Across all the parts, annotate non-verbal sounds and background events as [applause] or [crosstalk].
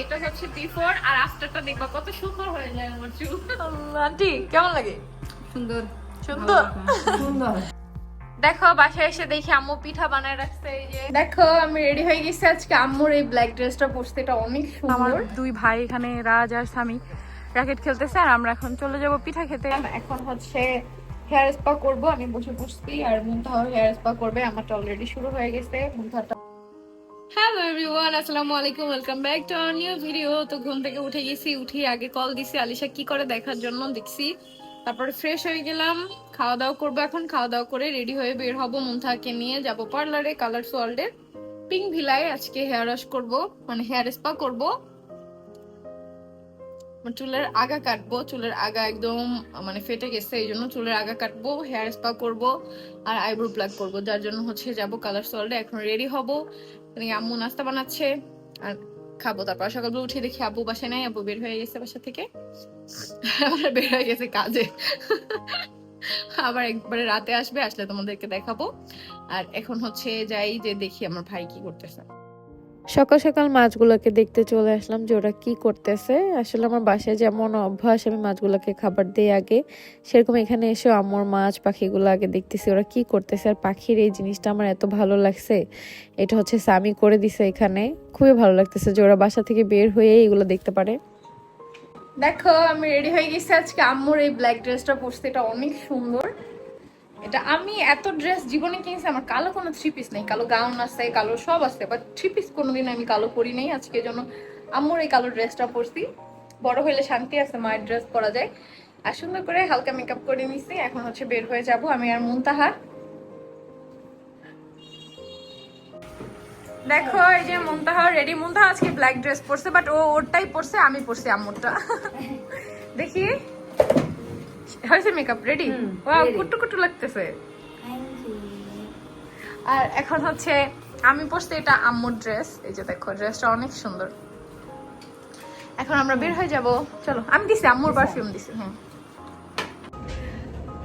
এটা হচ্ছে বিফোর আর আফটারটা দেখবা কত সুন্দর হয়ে যায় আমার চুল। আন্টি কেমন লাগে? সুন্দর। সুন্দর? সুন্দর। দেখো বাসায় এসে দেখি আম্মু পিঠা বানায় রাখছে এই যে। দেখো আমি রেডি হয়ে গেছি আজকে আম্মুর এই ব্ল্যাক ড্রেসটা পরতে এটা অনেক আমার দুই ভাই এখানে রাজ আর স্বামী র্যাকেট খেলতেছে আর আমরা এখন চলে যাব পিঠা খেতে। এখন হচ্ছে হেয়ার স্পা করব আমি বসে বসছি আর মুন্তাহ হেয়ার স্পা করবে আমারটা অলরেডি শুরু হয়ে গেছে মুন্তাহটা হ্যালো এভরিওয়ান আসসালামু আলাইকুম welcome back to our new video তো ঘুম থেকে উঠে গেছি, উঠি আগে কল দিছি আলিশা কি করে দেখার জন্য দেখছি। তারপরে ফ্রেশ হয়ে গেলাম খাওয়া দাওয়া করব এখন খাওয়া দাওয়া করে রেডি হয়ে বের হব, মুন্তাহাকে নিয়ে যাব পার্লারে কালার ওয়ার্ল্ডে পিঙ্ক ভিলায় আজকে হেয়ার ওয়াশ করব মানে হেয়ার স্পা করব। চুলের আগা কাটবো, চুলের আগা একদম মানে ফেটে গেছে, এই জন্য চুলের আগা কাটবো হেয়ার স্পা করব, আর আইব্রো প্লাগ করব, যার জন্য হচ্ছে যাব কালার সল্টে এখন রেডি হব। আম্মু নাস্তা বানাচ্ছে, আর খাব। তারপর সকালবেলা উঠে দেখি আব্বু বাসায় নাই, আব্বু বের হয়ে গেছে বাসা থেকে। আবার বের হয়ে গেছে কাজে। আবার একবারে রাতে আসবে, আসলে তোমাদেরকে দেখাবো। আর এখন হচ্ছে যাই যে দেখি আমার ভাই কি করতেছে। সকাল সকাল মাছগুলোকে দেখতে চলে আসলাম যে ওরা কি করতেছে। আসলে আমার বাসায় যেমন অভ্যাস, আমি মাছগুলোকে খাবার দিই আগে। সেরকম এখানে এসে আমার মাছ, পাখিগুলো আগে দেখতেছি ওরা কি করতেছে। আর পাখির এই জিনিসটা আমার এত ভালো লাগছে, এটা হচ্ছে সামি করে দিছে এখানে। খুবই ভালো লাগতেছে যে ওরা বাসা থেকে বের হয়ে এগুলো দেখতে পারে। দেখো, আমি রেডি হয়ে গেছি আজকে আম্মুর এই ব্ল্যাক ড্রেসটা পরতে। এটা অনেক সুন্দর। এটা আমি এত ড্রেস জীবনে কিনছি, আমার কালো কোনো থ্রি পিস নেই। কালো গাউন আছে, কালো সব আছে বাট থ্রি পিস কোনোদিন আমি কালো পরি নাই। আজকে জন্য আম্মুর এই কালো ড্রেসটা পরছি। বড় হইলে শান্তি আছে, মায়ের ড্রেস পরা যায়। আর সুন্দর করে হালকা মেকআপ করে নিছি। এখন হচ্ছে বের হয়ে যাব আমি আর মুনতাহা। দেখো, এই যে মুনতাহা রেডি মুনতাহা আজকে ব্ল্যাক ড্রেস পরছে বাট ও ওরটাই পরছে, আমি পরছি আম্মুরটা। দেখি। হয়েছে মেকআপ রেডি ওয়াও কুটু কুটু লাগতেছে। আর এখন হচ্ছে আমি পরছি এটা আম্মুর ড্রেস এই যে দেখো ড্রেসটা অনেক সুন্দর। এখন আমরা বের হয়ে যাব। চলো আমি দিছি আম্মুর পারফিউম দিছি হ্যাঁ।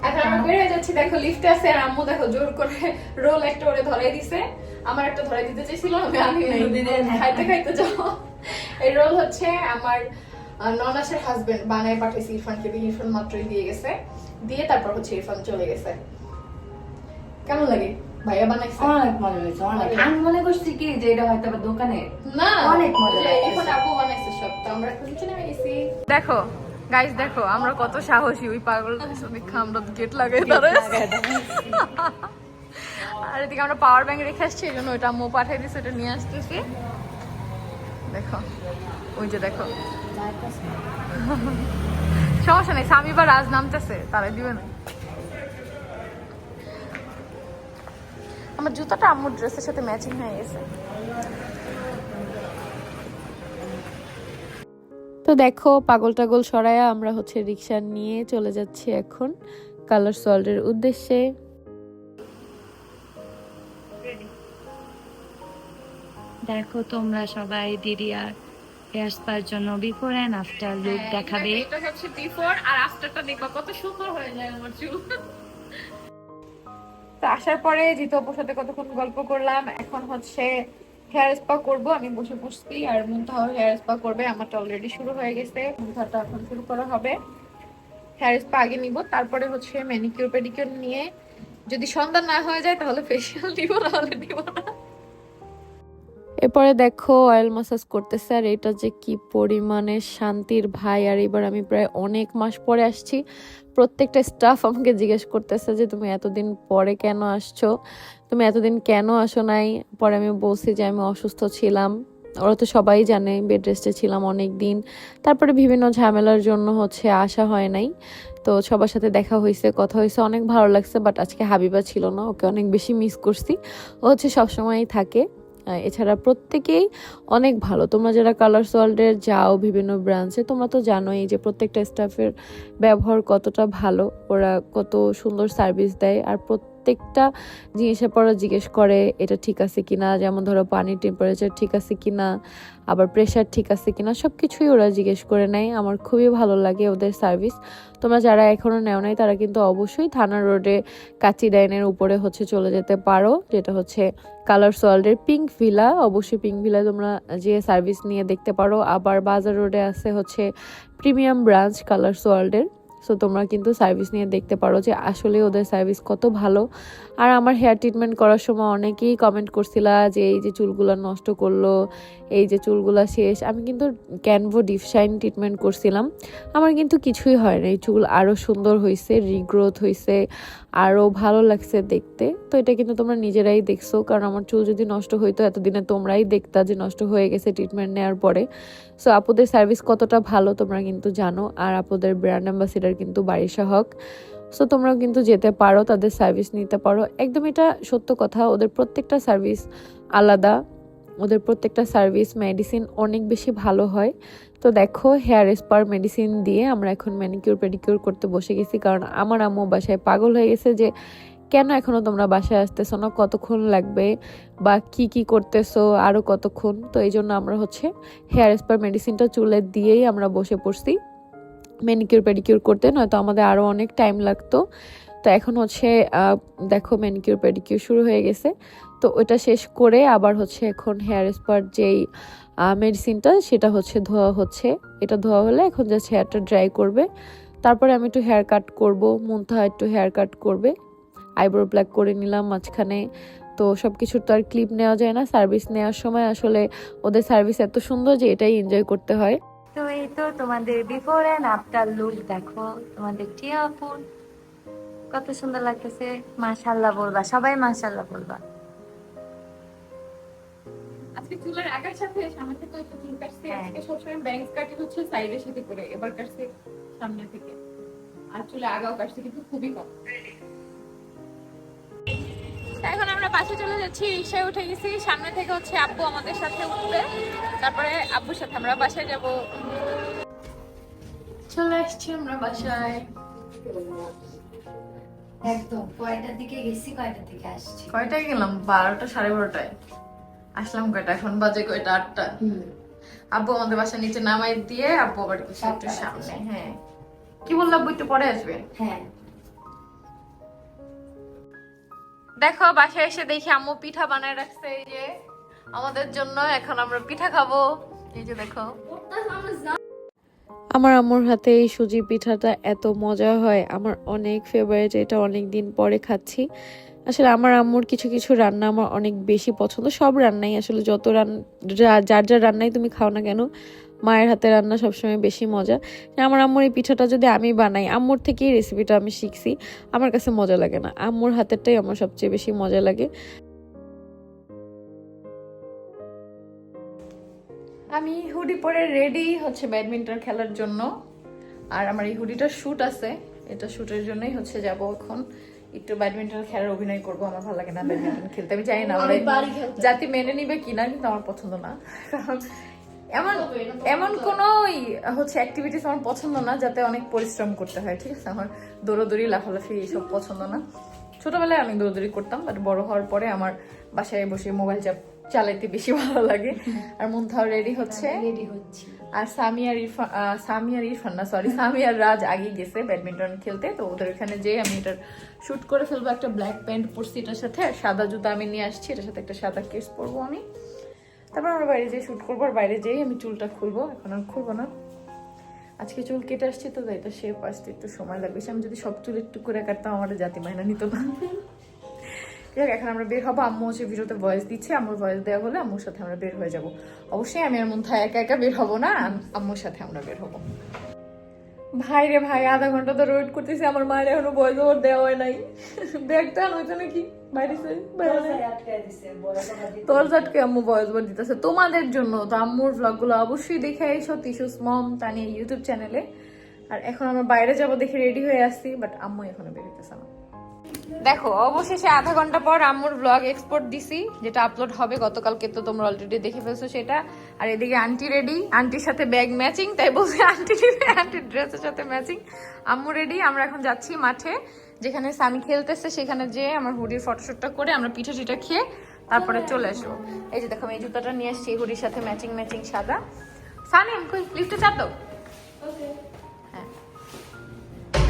এখন আমরা বের হয়ে যাচ্ছি দেখো লিফটে আছে আর আম্মু দেখো জোর করে রোল একটা ওরে ধরাই দিছে। আমার একটা ধরাই দিতে চাইছিল আমি নাই খাইতে খাইতে যাও এই রোল হচ্ছে আমার ননাসের হাজবেন্ড বানায় পাঠিয়েছে ইরফানকে দিয়ে ইরফান মাত্রই দিয়ে গেছে। দিয়ে তারপর হচ্ছে ইরফান চলে গেছে। কেমন লাগে? ভাইয়া বানাইছে? অনেক মজা হয়েছে অনেক। আমি মনে করছি কি যে এটা হয়তো আবার দোকানে না অনেক মজা। ইরফান আপু বানাইছে সব তো আমরা এখন নিচে নেমে গেছি দেখো গাইস দেখো আমরা কত সাহসী ওই পাগল দেখা আমরা গেট লাগাই দাঁড়াই আর এদিকে আমরা পাওয়ার ব্যাংক রেখে আসছি এই জন্য ওইটা মো পাঠিয়ে দিচ্ছে ওটা নিয়ে আসতেছি। দেখো। ওই যে দেখো। সমস্যা নেই, স্বামী বা রাজ নামতেছে, তারাই দিবে না। আমার জুতাটা আম্মুর ড্রেসের সাথে ম্যাচিং হয়ে গেছে। তো দেখো, পাগল টাগল সরায়া আমরা হচ্ছে রিক্সা নিয়ে চলে যাচ্ছি এখন কালার সল্টের উদ্দেশ্যে। দেখো তোমরা সবাই দিদি আর হেয়ার স্পার জন্য বিফোর এন্ড আফটার লুক দেখাবে। এটা হচ্ছে বিফোর আর আফটারটা দেখবা কত সুন্দর হয়ে যায় আমার চুল। তো আসার পরে জিতু আপুর সাথে কতক্ষণ গল্প করলাম এখন হচ্ছে হেয়ার স্পা করব আমি বসে বসছি আর মুন্তাহ হেয়ার স্পা করবে আমারটা অলরেডি শুরু হয়ে গেছে মুন্তাহটা এখন শুরু করা হবে। হেয়ার স্পা আগে নিব তারপরে হচ্ছে ম্যানিকিউর পেডিকিউর নিয়ে যদি সন্ধ্যা না হয়ে যায় তাহলে ফেসিয়াল দিব নাহলে দিব না। এরপরে দেখো অয়েল মাসাজ করতেছে, আর এটা যে কি পরিমাণে শান্তির ভাই, আর এবার আমি প্রায় অনেক মাস পরে আসছি। প্রত্যেকটা স্টাফ আমাকে জিজ্ঞেস করতেছে যে, তুমি এতদিন পরে কেন আসছো? তুমি এতদিন কেন আসো নাই? পরে আমি বলছি যে, আমি অসুস্থ ছিলাম। ওরা তো সবাই জানে বেড রেস্টে ছিলাম অনেক দিন তারপরে বিভিন্ন ঝামেলার জন্য হচ্ছে আসা হয় নাই। তো সবার সাথে দেখা হয়েছে, কথা হয়েছে, অনেক ভালো লাগছে বাট আজকে হাবিবা ছিল না, ওকে অনেক বেশি মিস করছি। ও হচ্ছে সবসময়ই থাকে। এছাড়া প্রত্যেকেই অনেক ভালো। তোমরা যারা কালার ওয়ার্ল্ডের যাও বিভিন্ন ব্রাঞ্চে তোমরা তো জানোই যে প্রত্যেকটা স্টাফের ব্যবহার কতটা ভালো। ওরা কত সুন্দর সার্ভিস দেয়। আর প্রত্যেক প্রত্যেকটা জিনিসের পর জিজ্ঞেস করে, এটা ঠিক আছে কিনা? যেমন ধরো পানির টেম্পারেচার ঠিক আছে কিনা, আবার প্রেশার ঠিক আছে কিনা সব কিছুই ওরা জিজ্ঞেস করে নেয়। আমার খুবই ভালো লাগে ওদের সার্ভিস তোমরা যারা এখনও নেও নাই, তারা কিন্তু অবশ্যই থানা রোডে কাচি ডাইনের উপরে হচ্ছে চলে যেতে পারো, যেটা হচ্ছে কালার ওয়ার্ল্ডের পিঙ্ক ভিলা অবশ্যই পিঙ্ক ভিলা তোমরা যে সার্ভিস নিয়ে দেখতে পারো। আবার বাজার রোডে আছে হচ্ছে প্রিমিয়াম ব্রাঞ্চ কালার ওয়ার্ল্ডের সো তোমরা কিন্তু সার্ভিস নিয়ে দেখতে পারো যে আসলে ওদের সার্ভিস কত ভালো। আর আমার হেয়ার ট্রিটমেন্ট করার সময় অনেকেই কমেন্ট করছিলা যে এই যে চুলগুলো নষ্ট করল, এই যে চুলগুলা শেষ। আমি কিন্তু ক্যানভো ডিপশাইন ট্রিটমেন্ট করছিলাম। আমার কিন্তু কিছুই হয় না এই চুল আরও সুন্দর হয়েছে রিগ্রোথ হয়েছে আরও ভালো লাগছে দেখতে। তো এটা কিন্তু তোমরা নিজেরাই দেখছ, কারণ আমার চুল যদি নষ্ট হইতো, এতদিনে তোমরাই দেখতা যে নষ্ট হয়ে গেছে ট্রিটমেন্ট নেওয়ার পরে। সো আপুদের সার্ভিস কতটা ভালো তোমরা কিন্তু জানো, আর আপুদের ব্র্যান্ড অ্যাম্বাসিডার কিন্তু বারিশা হক। সো তোমরাও কিন্তু যেতে পারো, তাদের সার্ভিস নিতে পারো। একদম এটা সত্য কথা, ওদের প্রত্যেকটা সার্ভিস আলাদা। ওদের প্রত্যেকটা সার্ভিস মেডিসিন অনেক বেশি ভালো হয়। তো দেখো হেয়ার স্পার মেডিসিন দিয়ে আমরা এখন ম্যানিকিউর পেডিকিউর করতে বসে গেছি। কারণ আমার আম্মু বাসায় পাগল হয়ে গেছে যে, কেন এখনও তোমরা বাসায় আসতেছো না? কতক্ষণ লাগবে? বা কি কি করতেছো? আরও কতক্ষণ? তো এই জন্য আমরা হচ্ছে হেয়ার স্পার মেডিসিনটা চুলে দিয়েই আমরা বসে পড়ছি। ম্যানিকিউর পেডিকিউর করতে, নয়তো আমাদের আরও অনেক টাইম লাগতো। তো এখন হচ্ছে দেখো ম্যানিকিউর পেডিকিউর শুরু হয়ে গেছে। তো ওটা শেষ করে আবার হচ্ছে এখন হেয়ার স্পার যেই মেডিসিনটা সেটা হচ্ছে ধোয়া হচ্ছে। এটা ধোয়া হলে এখন জাস্ট হেয়ারটা ড্রাই করবে। তারপরে আমি একটু হেয়ার কাট করব, মুন্থা একটু হেয়ার কাট করবে। আইব্রো ব্ল্যাক করে নিলাম মাঝখানে। তো সব কিছুর তো আর ক্লিপ নেওয়া যায় না সার্ভিস নেওয়ার সময় আসলে ওদের সার্ভিস এত সুন্দর যে এটাই এনজয় করতে হয়। তো এই তো তোমাদের বিফোর অ্যান্ড আফটার লুক দেখো। তোমাদের টিয়া ফুল। কত সুন্দর লাগতেছে। মাশাল্লাহ বলবা সবাই মাশাল্লাহ বলবা। আজকে চুলের আগার সাথে সামনে থেকে একটু চুল কাটছি। হ্যাঁ। আজকে সবসময় ব্যাংক কাটি হচ্ছে সাইডের সাথে করে এবার কাটছি সামনে থেকে। আর চুলে আগাও কাটছি কিন্তু খুবই কম। এখন আমরা বাসে চলে যাচ্ছি রিক্সায় উঠে গেছি। সামনে থেকে হচ্ছে আব্বু আমাদের সাথে উঠবে। তারপরে আব্বুর সাথে আমরা বাসায় যাব। চলে আসছি আমরা বাসায়। একদম কয়টার দিকে গেছি কয়টার দিকে আসছি? কয়টায় গেলাম? বারোটা সাড়ে বারোটায়। আসলাম কয়টা? এখন বাজে কয়টা? আটটা। আব্বু আমাদের বাসার নিচে নামাই দিয়ে আব্বু আবার কিছু একটু সামনে হ্যাঁ। কি বললাম আব্বু? একটু পরে আসবে। হ্যাঁ। দেখো বাসায় এসে দেখি আম্মু পিঠা বানায় রাখছে এই যে। আমাদের জন্য এখন আমরা পিঠা খাব। এই যে দেখো। আমার আম্মুর হাতে এই সুজি পিঠাটা এত মজা হয়, আমার অনেক ফেভারিট এটা অনেক দিন পরে খাচ্ছি। আসলে আমার আম্মুর কিছু কিছু রান্না আমার অনেক বেশি পছন্দ, সব রান্নাই আসলে যত রান্না যার যার রান্নাই তুমি খাও না কেন, মায়ের হাতে রান্না সবসময় বেশি মজা। আমার আম্মুর এই পিঠাটা যদি আমি বানাই, আম্মুর থেকেই রেসিপিটা আমি শিখছি, আমার কাছে মজা লাগে না, আম্মুর হাতেরটাই আমার সবচেয়ে বেশি মজা লাগে। আমি হুডি পরে রেডি হচ্ছে ব্যাডমিন্টন খেলার জন্য। আর আমার এই হুডিটার শ্যুট আছে। এটা শ্যুটের জন্যই হচ্ছে যাব এখন। একটু ব্যাডমিন্টন খেলার অভিনয় করব আমার ভালো লাগে না ব্যাডমিন্টন খেলতে। আমি জানি না জাতি মেনে নিবে কিনা কিন্তু আমার পছন্দ না। কারণ এমন এমন কোনো হচ্ছে অ্যাক্টিভিটিস আমার পছন্দ না যাতে অনেক পরিশ্রম করতে হয় ঠিক আছে? আমার দৌড়াদৌড়ি লাফালাফি এইসব পছন্দ না। ছোটবেলায় আমি দৌড়াদৌড়ি করতাম বাট বড় হওয়ার পরে আমার বাসায় বসে মোবাইল চালাইতে বেশি ভালো লাগে। আর মুন্থাও রেডি হচ্ছে। রেডি হচ্ছি। আর সামি আর ইরফান আহ, সামি আর ইরফান না সরি সামি আর রাজ আগে গেছে ব্যাডমিন্টন খেলতে। তো ওদের ওখানে যেয়ে আমি এটার শুট করে ফেলব একটা ব্ল্যাক প্যান্ট পরছি এটার সাথে আর সাদা জুতা আমি নিয়ে আসছি এটার সাথে একটা সাদা কেস পরবো আমি। তারপর আমরা বাইরে যেয়ে শুট করব আর বাইরে যেয়ে আমি চুলটা খুলবো এখন আর খুলবো না। আজকে চুল কেটে আসছি তো তাই এটা শেপ আসতে একটু সময় লাগবে। সে আমি যদি সব চুল একটু করে কাটতাম আমার জাতি মাইনা নিত না। যাক, এখন আমরা বের হব। আম্মু হচ্ছে ভিডিওতে ভয়েস দিচ্ছে, আম্মুর ভয়েস দেওয়া হলে আম্মুর সাথে আমরা বের হয়ে যাব। অবশ্যই আমি আর মন্থা একা একা বের হব না, আম্মুর সাথে আমরা বের হব। ভাই রে ভাই, আধা ঘণ্টা তো ওয়েট করতেছি, আমার মায়ের এখনও ভয়েস ওর দেওয়া হয় নাই। ব্যাগটা আনছে নাকি। তোর জাটকে আম্মু ভয়েস ওভার দিতেছে। তোমাদের জন্য তো আম্মুর ভ্লগগুলো অবশ্যই দেখে এসো তিসুস মম, তানিয়া ইউটিউব চ্যানেলে আর এখন আমরা বাইরে যাব দেখে রেডি হয়ে আসছি বাট আম্মু এখনও বেরোতেছে না। দেখো অবশেষে আধা ঘণ্টা পর আম্মুর ব্লগ এক্সপোর্ট দিছি যেটা আপলোড হবে গতকালকে তো তোমরা অলরেডি দেখে ফেলছো সেটা। আর এদিকে আন্টি রেডি আন্টির সাথে ব্যাগ ম্যাচিং তাই বলছি আন্টি আন্টির ড্রেসের সাথে ম্যাচিং আম্মু রেডি আমরা এখন যাচ্ছি মাঠে যেখানে সানি খেলতেছে সেখানে যে আমার হুডির ফটোশুটটা করে আমরা পিঠা টিঠা খেয়ে তারপরে চলে আসব। এই যে দেখো আমি এই জুতাটা নিয়ে আসছি হুডির সাথে ম্যাচিং ম্যাচিং সাদা। সানি কই লিফটে চাপ দাও। হ্যাঁ।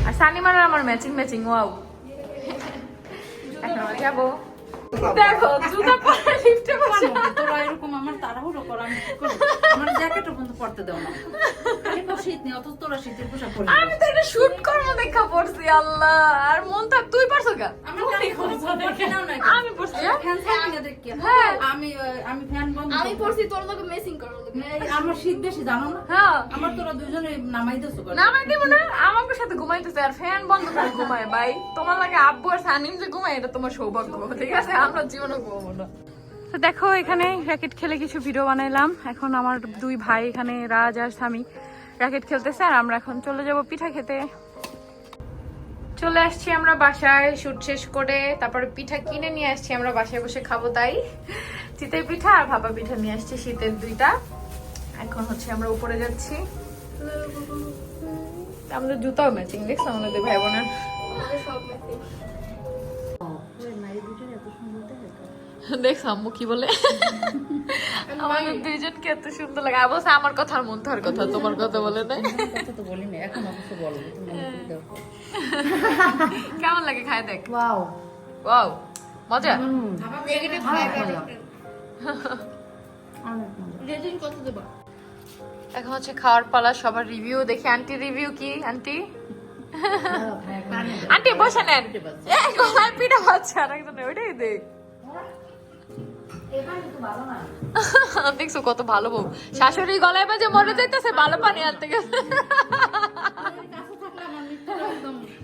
আর সানিমার আমার ম্যাচিং ম্যাচিং ওয়াও এখন আমরা দেখো জুতা পরে লিফটে বসে তোরা এরকম আমার তাড়াহুড়ো কর আমি কি করব? আমার জ্যাকেটও পরতে দাও না। তো শীত নেই অত তোরা শীতের পোশাক পরে। আমি তো এটা শুট করব দেখা পড়ছি আল্লাহ। আর মন থাক তুই পারছ গা? আমার কানে পরতে নাও না আমি পড়ছি হ্যাঁ? ফ্যান দেখি হ্যাঁ। আমি আমি ফ্যান বন্ধ আমি পড়ছি তোর লোকে মেসিং করো এই, আমার শীত বেশি জানো না? হ্যাঁ। আমার তোরা দুজনে নামাই দিছো করে। না মানে না আমাকে সাথে ঘুমাইতেছে আর ফ্যান বন্ধ করে ঘুমায় ভাই। তোমার লাগে আব্বু আর সানিম যে ঘুমায় এটা তোমার সৌভাগ্য ঠিক আছে? আমরা জীবনে ঘুমাবো না। তো দেখো এখানে র্যাকেট খেলে কিছু ভিডিও বানাইলাম। এখন আমার দুই ভাই এখানে রাজ আর স্বামী র্যাকেট খেলতেছে আর আমরা এখন চলে যাব পিঠা খেতে। চলে আসছি আমরা বাসায় শুট শেষ করে তারপরে পিঠা কিনে নিয়ে আসছি আমরা বাসায় বসে খাব তাই। চিতের পিঠা আর ভাপা পিঠা নিয়ে আসছি শীতের দুইটা। এখন হচ্ছে আমরা উপরে যাচ্ছি। আমাদের জুতাও ম্যাচিং দেখছ? আমাদের ভাই বোনের। দেখছ আম্মু কি বলে? আমাদের দুইজনকে এত সুন্দর লাগে। অবশ্য আমার কথা আর মন্থার কথা তোমার কথা বলে কথা তো বলিনি এখন অবশ্য বলো দাও। কেমন লাগে খায় দেখ? ওয়াও। ওয়াও মজা? নেগেটিভ। রেটিং কত দেবা? এখন হচ্ছে খাওয়ার পালা সবার রিভিউ দেখি। আন্টি রিভিউ কি আন্টি আন্টি বসে নেন। এই গলায় পিঠা পাচ্ছে আর একজন ওইটাই দেখ। [laughs] দেখছ কত ভালো বউ। শাশুড়ি গলায় বাজে মরে যাইতেছে ভালো পানি আনতে গেছে।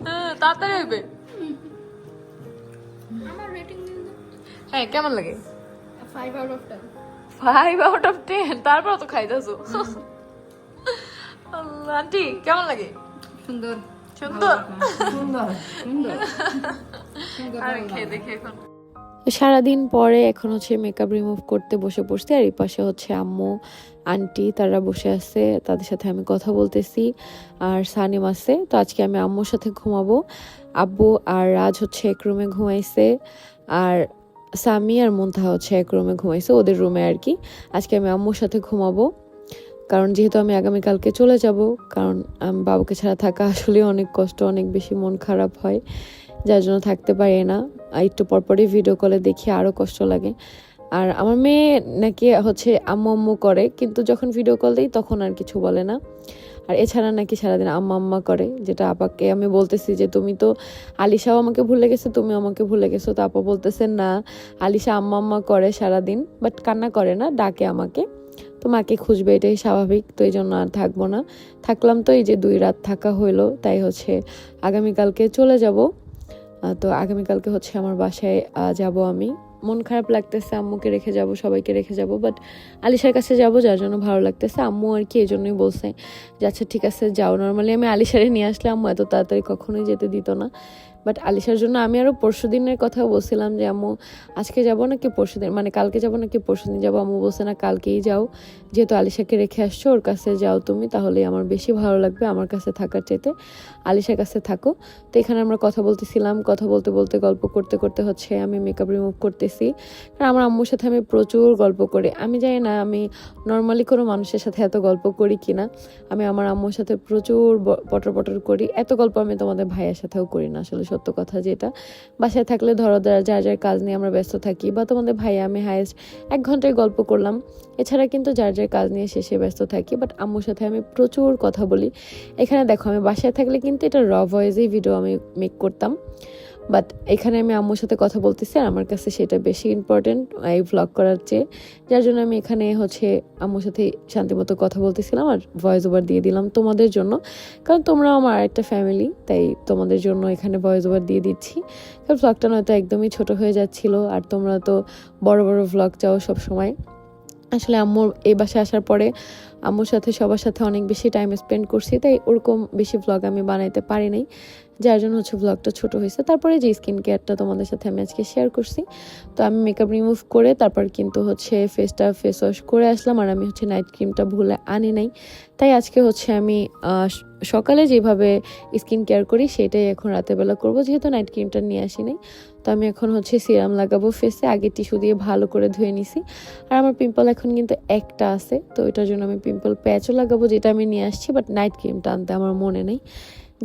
হ্যাঁ, তাড়াতাড়ি হইবে। হ্যাঁ কেমন লাগে? Five out of ten five out of ten তারপর তো খাইতেছো। আন্টি কেমন লাগে? সুন্দর। সুন্দর সুন্দর সুন্দর আর খেয়ে দেখে এখন। সারাদিন পরে এখন হচ্ছে মেকআপ রিমুভ করতে বসে পড়ছি আর এই পাশে হচ্ছে আম্মু আন্টি তারা বসে আছে তাদের সাথে আমি কথা বলতেছি আর সানিম আছে তো আজকে আমি আম্মুর সাথে ঘুমাবো। আব্বু আর রাজ হচ্ছে এক রুমে ঘুমাইছে আর সামি আর মুন্তাহা হচ্ছে এক রুমে ঘুমাইছে ওদের রুমে আর কি। আজকে আমি আম্মুর সাথে ঘুমাবো। কারণ যেহেতু আমি আগামীকালকে চলে যাব, কারণ বাবুকে ছাড়া থাকা আসলে অনেক কষ্ট, অনেক বেশি মন খারাপ হয়, যার জন্য থাকতে পারি না। একটু পরপরই ভিডিও কলে দেখি আরও কষ্ট লাগে। আর আমার মেয়ে নাকি হচ্ছে আম্মু আম্মু করে, কিন্তু যখন ভিডিও কল দিই তখন আর কিছু বলে না। আর এছাড়া নাকি সারাদিন আম্মা আম্মা করে, যেটা আপাকে আমি বলতেছি যে, তুমি তো আলিশাও আমাকে ভুলে গেছো তুমি আমাকে ভুলে গেছো। তো আপা বলতেছে না, আলিশা আম্মা আম্মা করে সারাদিন বাট কান্না করে না, ডাকে আমাকে। তো মাকে খুঁজবে, এটাই স্বাভাবিক, তো এই জন্য আর থাকব না। থাকলাম তো এই যে দুই রাত থাকা হইল, তাই হচ্ছে আগামীকালকে চলে যাব। তো আগামীকালকে হচ্ছে আমার বাসায় যাব আমি। মন খারাপ লাগতেছে, আম্মুকে রেখে যাব, সবাইকে রেখে যাব বাট আলিশার কাছে যাব, যার জন্য ভালো লাগতেছে। আম্মু আর কি এই জন্যই বলছে, যে আচ্ছা ঠিক আছে, যাও। নর্মালি আমি আলিশারে নিয়ে আসলে আম্মু এত তাড়াতাড়ি কখনোই যেতে দিত না। বাট আলিশার জন্য আমি আরও পরশু দিনের কথা বলছিলাম যে, আম্মু, আজকে যাব নাকি পরশু দিন মানে কালকে যাব নাকি পরশু দিন যাব? আম্মু বলছে, না, কালকেই যাও। যেহেতু আলিশাকে রেখে আসছো, ওর কাছে যাও তুমি তাহলে আমার বেশি ভালো লাগবে আমার কাছে থাকার চাইতে। আলিশার কাছে থাকো। তো এখানে আমরা কথা বলতেছিলাম, কথা বলতে বলতে গল্প করতে করতে হচ্ছে আমি মেকআপ রিমুভ করতেছি। কারণ আমার আম্মুর সাথে আমি প্রচুর গল্প করি। আমি জানি না আমি নর্মালি কোনো মানুষের সাথে এত গল্প করি কিনা। আমি আমার আম্মুর সাথে প্রচুর পটর পটর করি। এত গল্প আমি তোমাদের ভাইয়ের সাথেও করি না আসলে সত্য কথা যেটা। বাসায় থাকলে ধরো যার যার কাজ নিয়ে আমরা ব্যস্ত থাকি বা তোমাদের ভাই, আমি হায়েস্ট এক ঘন্টায় গল্প করলাম। এছাড়া কিন্তু যার যার কাজ নিয়ে শেষে ব্যস্ত থাকি বাট আম্মুর সাথে আমি প্রচুর কথা বলি। এখানে দেখো, আমি বাসায় থাকলে কিন্তু এটা র ভয়েসেই ভিডিও আমি মেক করতাম। বাট এখানে আমি আম্মুর সাথে কথা বলতেছি আর আমার কাছে সেটা বেশি ইম্পর্টেন্ট এই ভ্লগ করার চেয়ে। যার জন্য আমি এখানে হচ্ছে আম্মুর সাথে শান্তিমতো কথা বলতেছিলাম আর ভয়েস ওভার দিয়ে দিলাম তোমাদের জন্য। কারণ তোমরা আমার একটা ফ্যামিলি তাই তোমাদের জন্য এখানে ভয়েস ওভার দিয়ে দিচ্ছি। কারণ ভ্লগটা নয়তো একদমই ছোট হয়ে যাচ্ছিল আর তোমরা তো বড় বড় ভ্লগ চাও সব সময় আসলে আম্মুর এই বাসায় আসার পরে আম্মুর সাথে সবার সাথে অনেক বেশি টাইম স্পেন্ড করছি, তাই ওরকম বেশি ভ্লগ আমি বানাইতে পারি নাই। যার জন্য হচ্ছে ব্লগটা ছোট হয়েছে। তারপরে যে স্কিন কেয়ারটা তোমাদের সাথে আমি আজকে শেয়ার করছি, তো আমি মেকআপ রিমুভ করে তারপর কিন্তু হচ্ছে ফেসটা ফেস ওয়াশ করে আসলাম আর আমি হচ্ছে নাইট ক্রিমটা ভুলে আনি নাই। তাই আজকে হচ্ছে আমি সকালে যেভাবে স্কিন কেয়ার করি সেটাই এখন রাতের বেলা করব, যেহেতু নাইট ক্রিমটা নিয়ে আসি নাই। তো আমি এখন হচ্ছে সিরাম লাগাবো ফেসে আগে টিস্যু দিয়ে ভালো করে ধুয়ে নিছি। আর আমার পিম্পল এখন কিন্তু একটা আছে, তো এটার জন্য আমি পিম্পল প্যাচও লাগাবো যেটা আমি নিয়ে আসছি বাট নাইট ক্রিমটা আনতে আমার মনে নেই।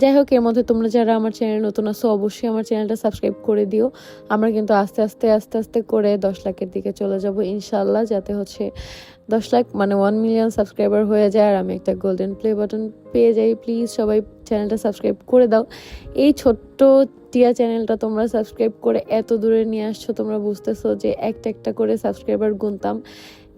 যাই হোক এর মধ্যে তোমরা যারা আমার চ্যানেল নতুন আছো, অবশ্যই আমার চ্যানেলটা সাবস্ক্রাইব করে দিও। আমরা কিন্তু আস্তে আস্তে আস্তে আস্তে করে দশ লাখের দিকে চলে যাব ইনশাল্লাহ যাতে হচ্ছে দশ লাখ মানে ওয়ান মিলিয়ন সাবস্ক্রাইবার হয়ে যায়। আর আমি একটা গোল্ডেন প্লে বাটন পেয়ে যাই। প্লিজ সবাই চ্যানেলটা সাবস্ক্রাইব করে দাও। এই ছোট্ট টিয়া চ্যানেলটা তোমরা সাবস্ক্রাইব করে এত দূরে নিয়ে আসছো, তোমরা বুঝতেছো যে একটা একটা করে সাবস্ক্রাইবার গুনতাম।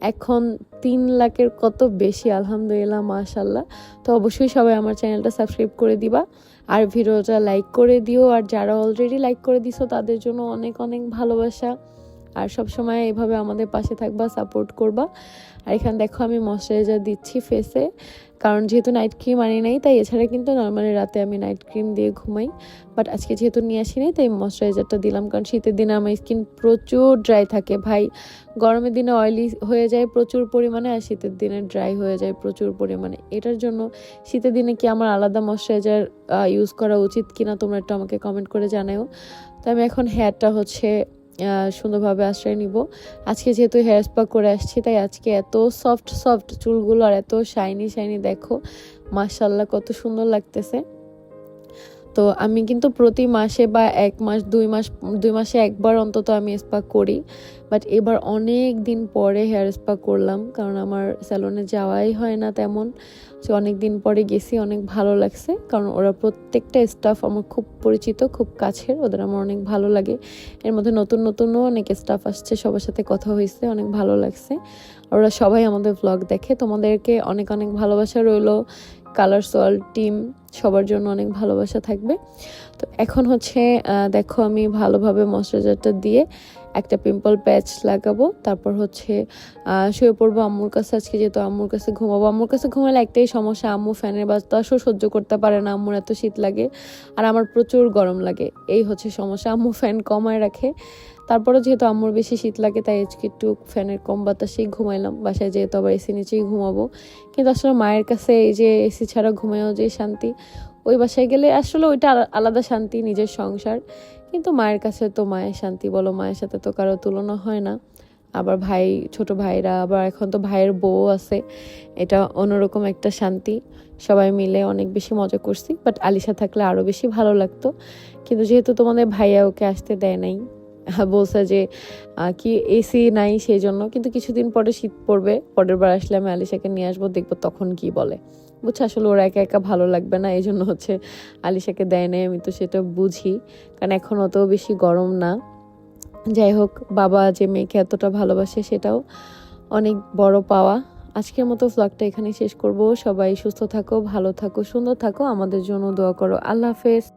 এখন তিন লাখের কত বেশি, আলহামদুলিল্লাহ মাশাল্লাহ তো অবশ্যই সবাই আমার চ্যানেলটা সাবস্ক্রাইব করে দিবা। আর ভিডিওটা লাইক করে দিও। আর যারা অলরেডি লাইক করে দিছো, তাদের জন্য অনেক অনেক ভালোবাসা। আর সব সময় এভাবে আমাদের পাশে থাকবা সাপোর্ট করবা। আর এখানে দেখো আমি ময়শ্চারাইজার দিচ্ছি ফেসে কারণ যেহেতু নাইট ক্রিম আনি নাই, তাই এছাড়া কিন্তু নর্মালি রাতে আমি নাইট ক্রিম দিয়ে ঘুমাই। বাট আজকে যেহেতু নিয়ে আসি নাই, তাই ময়শ্চারাইজারটা দিলাম। কারণ শীতের দিনে আমার স্কিন প্রচুর ড্রাই থাকে ভাই। গরমের দিনে অয়েলি হয়ে যায় প্রচুর পরিমাণে, আর শীতের দিনে ড্রাই হয়ে যায় প্রচুর পরিমাণে। এটার জন্য শীতের দিনে কি আমার আলাদা ময়শ্চারাইজার ইউজ করা উচিত কিনা তোমরা একটু আমাকে কমেন্ট করে জানাও তো আমি এখন হেয়ারটা হচ্ছে সুন্দরভাবে আশ্রয় নিব। আজকে যেহেতু হেয়ার স্পা করে আসছি, তাই আজকে এত সফট সফট চুলগুলো আর এত শাইনি শাইনি দেখো। মাশাল্লাহ কত সুন্দর লাগতেছে। তো আমি কিন্তু প্রতি মাসে বা এক মাস, দুই মাস, দুই মাসে একবার অন্তত আমি স্পা করি। বাট এবার অনেক দিন পরে হেয়ার স্পা করলাম, কারণ আমার স্যালনে যাওয়াই হয় না তেমন। সে অনেক দিন পরে গেছি, অনেক ভালো লাগছে, কারণ ওরা প্রত্যেকটা স্টাফ আমার খুব পরিচিত, খুব কাছের, ওদের আমার অনেক ভালো লাগে। এর মধ্যে নতুন, নতুনও অনেক স্টাফ আসছে, সবার সাথে কথা হয়েছে, অনেক ভালো লাগছে। ওরা সবাই আমাদের ব্লগ দেখে, তোমাদেরকে অনেক অনেক ভালোবাসা রইল। কালার সোয়াল টিম সবার জন্য অনেক ভালোবাসা থাকবে। তো এখন হচ্ছে দেখো আমি ভালোভাবে ময়শ্চারাইজারটা দিয়ে একটা পিম্পল প্যাচ লাগাবো। তারপর হচ্ছে শুয়ে পড়ব আম্মুর কাছে। আজকে যেহেতু আম্মুর কাছে ঘুমাবো, আম্মুর কাছে ঘুমালে একটাই সমস্যা, আম্মু ফ্যানের বাতাসও সহ্য করতে পারে না, আম্মুর এত শীত লাগে। আর আমার প্রচুর গরম লাগে, এই হচ্ছে সমস্যা। আম্মু ফ্যান কমায় রাখে। তারপরে যেহেতু আম্মুর বেশি শীত লাগে, তাই আজকে একটু ফ্যানের কম বাতাসেই ঘুমাইলাম। বাসায় যেহেতু আবার এসি নিচেই ঘুমাবো। কিন্তু আসলে মায়ের কাছে এই যে এসি ছাড়া ঘুমায়ও যে শান্তি, ওই বাসায় গেলে আসলে ওইটা আলাদা শান্তি, নিজের সংসার। কিন্তু মায়ের কাছে তো মায়ের শান্তি বলো, মায়ের সাথে তো কারও তুলনা হয় না। আবার ভাই, ছোট ভাইরা, আবার এখন তো ভাইয়ের বউ আছে, এটা অন্যরকম একটা শান্তি। সবাই মিলে অনেক বেশি মজা করছি বাট আলিশা থাকলে আরও বেশি ভালো লাগতো। কিন্তু যেহেতু তোমাদের ভাইয়া ওকে আসতে দেয় নাই [laughs] বলছে যে কি এসি নাই সেই জন্য কিন্তু কিছুদিন পরে শীত পড়বে। পরের বার আসলে আমি আলিশাকে নিয়ে আসব, দেখব তখন কি বলে। বুঝছে, আসলে ওরা একা একা ভালো লাগবে না এই জন্য হচ্ছে আলিশাকে দেয় নাই, আমি তো সেটা বুঝি। কারণ এখন অত বেশি গরম না। যাই হোক, বাবা যে মেয়েকে এতটা ভালোবাসে সেটাও অনেক বড় পাওয়া। আজকের মতো ভ্লগটা এখানে শেষ করব। সবাই সুস্থ থাকো, ভালো থাকো, সুন্দর থাকো। আমাদের জন্য দোয়া করো। আল্লাহ হাফেজ।